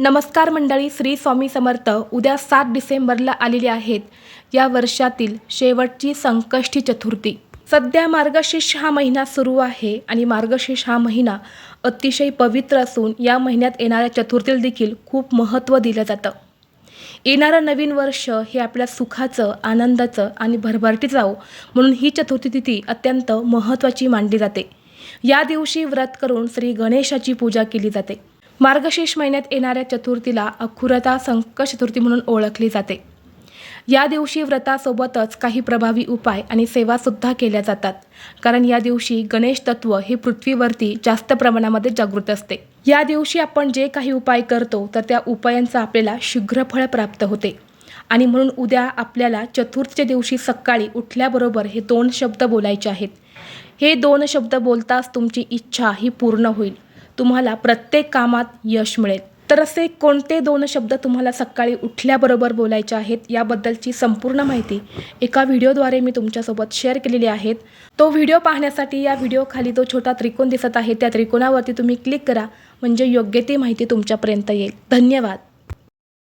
नमस्कार मंडळी श्री स्वामी समर्थ उद्या सात डिसेंबरला आलेली आहेत. या वर्षातील शेवटची संकष्टी चतुर्थी. सध्या मार्गशीर्ष हा महिना सुरू आहे आणि मार्गशीर्ष हा महिना अतिशय पवित्र असून या महिन्यात येणाऱ्या चतुर्थीला देखील खूप महत्त्व दिलं जातं. येणारं नवीन वर्ष हे आपल्या सुखाचं आनंदाचं आणि भरभराटीचं जावं म्हणून ही चतुर्थी तिथी अत्यंत महत्त्वाची मानली जाते. या दिवशी व्रत करून श्री गणेशाची पूजा केली जाते. मार्गशीर्ष महिन्यात येणाऱ्या चतुर्थीला अखुरता संक चतुर्थी म्हणून ओळखली जाते. या दिवशी व्रतासोबतच काही प्रभावी उपाय आणि सेवासुद्धा केल्या जातात. कारण या दिवशी गणेश तत्व हे पृथ्वीवरती जास्त प्रमाणामध्ये जागृत असते. या दिवशी आपण जे काही उपाय करतो तर त्या उपायांचा आपल्याला शीघ्रफळ प्राप्त होते. आणि म्हणून उद्या आपल्याला चतुर्थीच्या दिवशी सकाळी उठल्याबरोबर हे दोन शब्द बोलायचे आहेत. हे दोन शब्द बोलताच तुमची इच्छा ही पूर्ण होईल. तुम्हाला प्रत्येक कामात यश मिळेल. तर असे कोणते दोन शब्द तुम्हाला सकाळी उठल्याबरोबर बोलायचे आहेत याबद्दलची संपूर्ण माहिती एका व्हिडिओद्वारे मी तुमच्यासोबत शेअर केलेली आहेत. तो व्हिडिओ पाहण्यासाठी या व्हिडिओखाली तो जो छोटा त्रिकोण दिसत आहे. त्या त्रिकोणावरती तुम्ही क्लिक करा म्हणजे योग्य ती माहिती तुमच्यापर्यंत येईल. धन्यवाद.